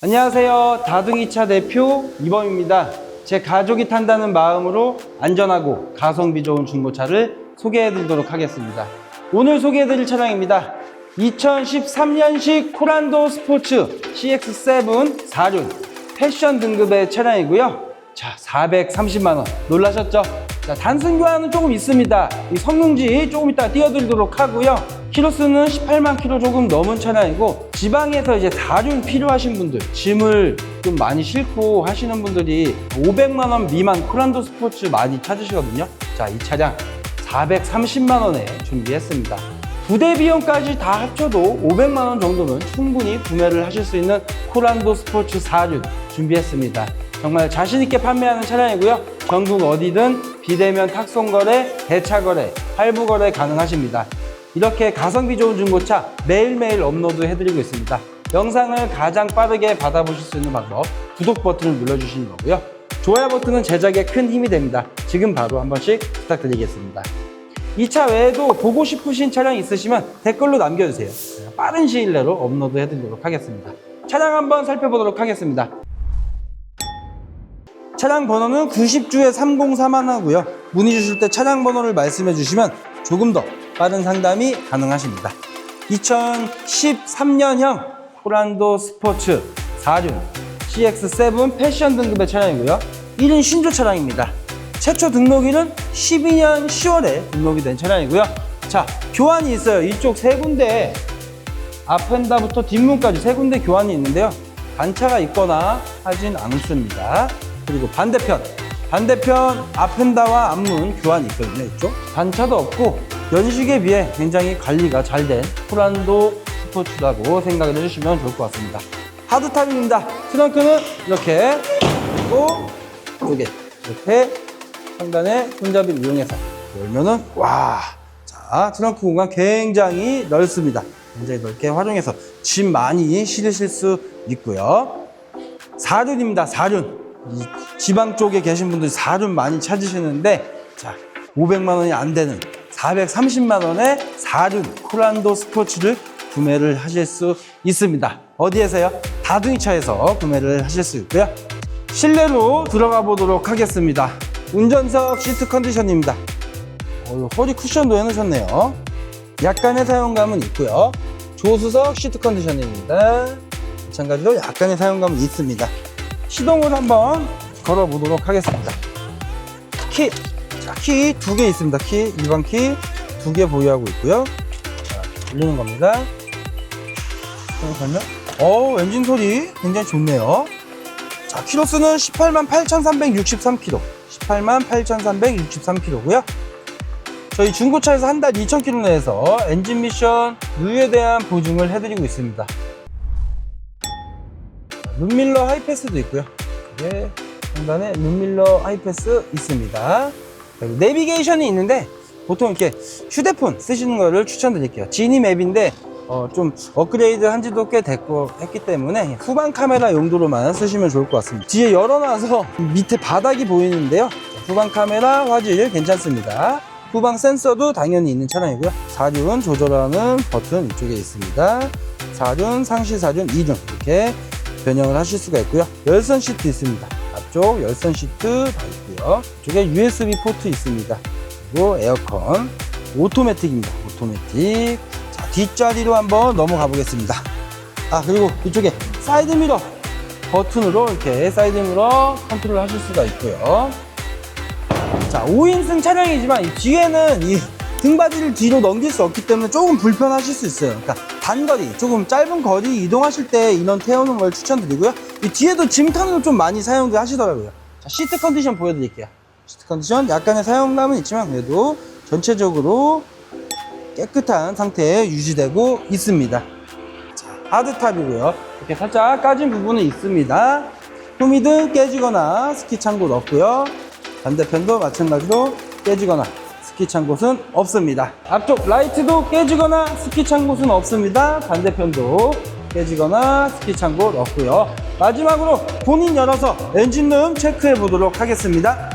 안녕하세요. 다둥이차 대표 이범입니다. 제 가족이 탄다는 마음으로 안전하고 가성비 좋은 중고차를 소개해 드리도록 하겠습니다. 오늘 소개해 드릴 차량입니다. 2013년식 코란도 스포츠 CX7 4륜 패션 등급의 차량이고요. 자, 430만원. 놀라셨죠? 자, 단순 교환은 조금 있습니다. 이 성능지 조금 이따 띄워드리도록 하고요. 키로수는 18만 킬로 조금 넘은 차량이고, 지방에서 이제 4륜 필요하신 분들, 짐을 좀 많이 싣고 하시는 분들이 500만 원 미만 코란도 스포츠 많이 찾으시거든요. 자, 이 차량 430만 원에 준비했습니다. 부대 비용까지 다 합쳐도 500만 원 정도는 충분히 구매를 하실 수 있는 코란도 스포츠 4륜 준비했습니다. 정말 자신 있게 판매하는 차량이고요. 전국 어디든 비대면 탁송 거래, 대차 거래, 할부 거래 가능하십니다. 이렇게 가성비 좋은 중고차 매일매일 업로드 해드리고 있습니다. 영상을 가장 빠르게 받아보실 수 있는 방법 구독 버튼을 눌러주시는 거고요. 좋아요 버튼은 제작에 큰 힘이 됩니다. 지금 바로 한 번씩 부탁드리겠습니다. 이 차 외에도 보고 싶으신 차량 있으시면 댓글로 남겨주세요. 빠른 시일 내로 업로드 해드리도록 하겠습니다. 차량 한번 살펴보도록 하겠습니다. 차량 번호는 90주에 304만 하고요. 문의 주실 때 차량 번호를 말씀해 주시면 조금 더 빠른 상담이 가능하십니다. 2013년형 코란도 스포츠 4륜 CX7 패션 등급의 차량이고요. 1인 신조 차량입니다. 최초 등록일은 12년 10월에 등록이 된 차량이고요. 자, 교환이 있어요. 이쪽 세 군데 앞엔다부터 뒷문까지 세 군데 교환이 있는데요. 단차가 있거나 하진 않습니다. 그리고 반대편, 반대편 앞엔다와 앞문 교환이 있거든요. 이쪽 단차도 없고 연식에 비해 굉장히 관리가 잘된 프란도 스포츠라고 생각을 해주시면 좋을 것 같습니다. 하드탑입니다. 트렁크는 이렇게 그리고 이게 이렇게 상단에 손잡이를 이용해서 열면은 와, 자 트렁크 공간 굉장히 넓습니다. 굉장히 넓게 활용해서 짐 많이 실으실 수 있고요. 4륜입니다. 4륜. 이 지방 쪽에 계신 분들이 4륜 많이 찾으시는데 자 500만 원이 안 되는 430만 원에 4륜 코란도 스포츠를 구매를 하실 수 있습니다. 어디에서요? 다둥이차에서 구매를 하실 수 있고요. 실내로 들어가 보도록 하겠습니다. 운전석 시트 컨디션입니다. 어, 허리 쿠션도 해놓으셨네요. 약간의 사용감은 있고요. 조수석 시트 컨디션입니다. 마찬가지로 약간의 사용감은 있습니다. 시동을 한번 걸어 보도록 하겠습니다. 키, 키 두 개 있습니다. 키, 일반 키 두 개 보유하고 있고요. 자, 돌리는 겁니다. 잠깐만요. 어, 엔진 소리 굉장히 좋네요. 자, 키로수는 18만 8,363km. 18만 8,363km고요. 저희 중고차에서 한 달 2,000km 내에서 엔진 미션 누유에 대한 보증을 해드리고 있습니다. 룸밀러 하이패스도 있고요. 이게 상단에 룸밀러 하이패스 있습니다. 내비게이션이 있는데 보통 이렇게 휴대폰 쓰시는 거를 추천드릴게요. 지니 맵인데 어, 좀 업그레이드 한 지도 꽤 됐고 했기 때문에 후방 카메라 용도로만 쓰시면 좋을 것 같습니다. 뒤에 열어놔서 밑에 바닥이 보이는데요. 후방 카메라 화질 괜찮습니다. 후방 센서도 당연히 있는 차량이고요. 사륜 조절하는 버튼 이쪽에 있습니다. 사륜, 상시 사륜, 2륜 이렇게 변형을 하실 수가 있고요. 열선 시트 있습니다. 앞쪽 열선 시트 다 있고요. 이쪽에 USB 포트 있습니다. 그리고 에어컨, 오토매틱입니다. 오토매틱. 자, 뒷자리로 한번 넘어가 보겠습니다. 아, 그리고 이쪽에 사이드 미러 버튼으로 이렇게 사이드 미러 컨트롤 하실 수가 있고요. 자, 5인승 차량이지만 이 뒤에는 이 등받이를 뒤로 넘길 수 없기 때문에 조금 불편하실 수 있어요. 그러니까 단거리, 조금 짧은 거리 이동하실 때 인원 태우는 걸 추천드리고요. 이 뒤에도 짐칸으로 좀 많이 사용을 하시더라고요. 자, 시트 컨디션 보여드릴게요. 시트 컨디션 약간의 사용감은 있지만 그래도 전체적으로 깨끗한 상태에 유지되고 있습니다. 자, 하드탑이고요. 이렇게 살짝 까진 부분은 있습니다. 후미드 깨지거나 스키 찬곳 없고요. 반대편도 마찬가지로 깨지거나 스키 찬 곳은 없습니다. 앞쪽 라이트도 깨지거나 스키 찬 곳은 없습니다. 반대편도 깨지거나 스키 찬곳 없고요. 마지막으로 본인 열어서 엔진룸 체크해 보도록 하겠습니다.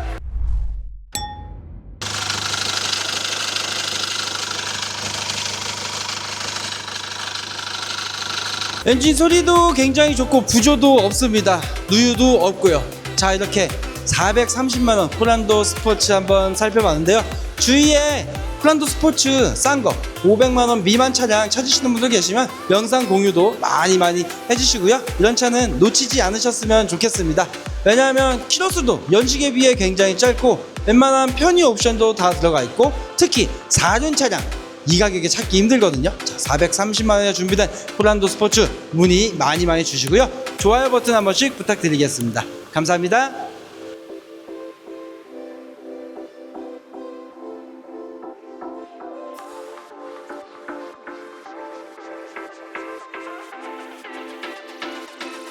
엔진 소리도 굉장히 좋고 부조도 없습니다. 누유도 없고요. 자 이렇게 430만 원 포란도 스포츠 한번 살펴봤는데요. 주위에 포란도 스포츠 싼 거 500만 원 미만 차량 찾으시는 분들 계시면 영상 공유도 많이 많이 해주시고요. 이런 차는 놓치지 않으셨으면 좋겠습니다. 왜냐하면 키로수도 연식에 비해 굉장히 짧고 웬만한 편의 옵션도 다 들어가 있고 특히 4륜 차량 이 가격에 찾기 힘들거든요. 자, 430만 원에 준비된 포란도 스포츠 문의 많이 많이 주시고요. 좋아요 버튼 한 번씩 부탁드리겠습니다. 감사합니다.